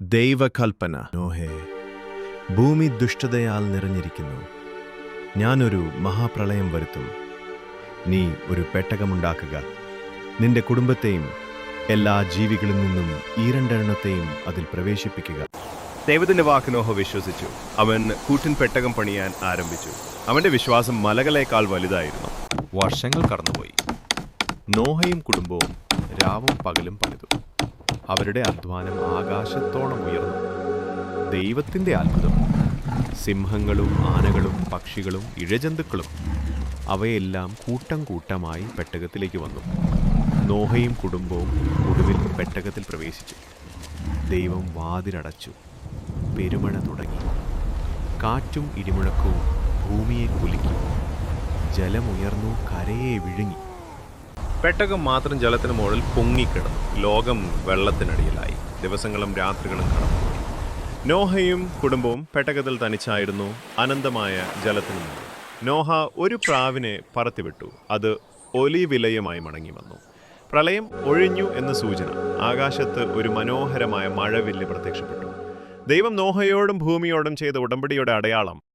ദൈവകൽപ്പന. നോഹേ ഭൂമി ദുഷ്ടതയാൽ നിറഞ്ഞിരിക്കുന്നു. ഞാനൊരു മഹാപ്രളയം വരുത്തും. നീ ഒരു പെട്ടകമുണ്ടാക്കുക. നിന്റെ കുടുംബത്തെയും എല്ലാ ജീവികളിൽ നിന്നും ഈ രണ്ടെണ്ണത്തെയും അതിൽ പ്രവേശിപ്പിക്കുക. ദൈവത്തിന്റെ വാക്ക് നോഹ വിശ്വസിച്ചു. അവൻ കൂറ്റൻ പെട്ടകം പണിയാൻ ആരംഭിച്ചു. അവന്റെ വിശ്വാസം മലകളേക്കാൾ വലുതായിരുന്നു. വർഷങ്ങൾ കടന്നുപോയി. നോഹയും കുടുംബവും രാവും പകലും പണിതു അവരുടെ അധ്വാനം ആകാശത്തോളം ഉയർന്നു. ദൈവത്തിന്റെ അത്ഭുതം. സിംഹങ്ങളും ആനകളും പക്ഷികളും ഇഴജന്തുക്കളും അവയെല്ലാം കൂട്ടം കൂട്ടമായി പെട്ടകത്തിലേക്ക് വന്നു. നോഹയും കുടുംബവും ഒടുവിൽ പെട്ടകത്തിൽ പ്രവേശിച്ചു. ദൈവം വാതിലടച്ചു. പെരുമഴ തുടങ്ങി. കാറ്റും ഇടിമുഴക്കവും ഭൂമിയെ കുലുക്കി. ജലമുയർന്നു കരയെ വിഴുങ്ങി. പെട്ടകം മാത്രം ജലത്തിന് മുകളിൽ പൊങ്ങിക്കിടന്നു. ലോകം വെള്ളത്തിനടിയിലായി. ദിവസങ്ങളും രാത്രികളും കടന്നു. നോഹയും കുടുംബവും പെട്ടകത്തിൽ തനിച്ചായിരുന്നു അനന്തമായ ജലത്തിന് മുകളിൽ നോഹ ഒരു പ്രാവിനെ പറത്തിവിട്ടു. അത് ഒലിവിലയുമായി മടങ്ങി വന്നു. പ്രളയം ഒഴിഞ്ഞു എന്ന സൂചന ആകാശത്ത് ഒരു മനോഹരമായ മഴവില്ല് പ്രത്യക്ഷപ്പെട്ടു. ദൈവം നോഹയോടും ഭൂമിയോടും ചെയ്ത ഉടമ്പടിയുടെ അടയാളം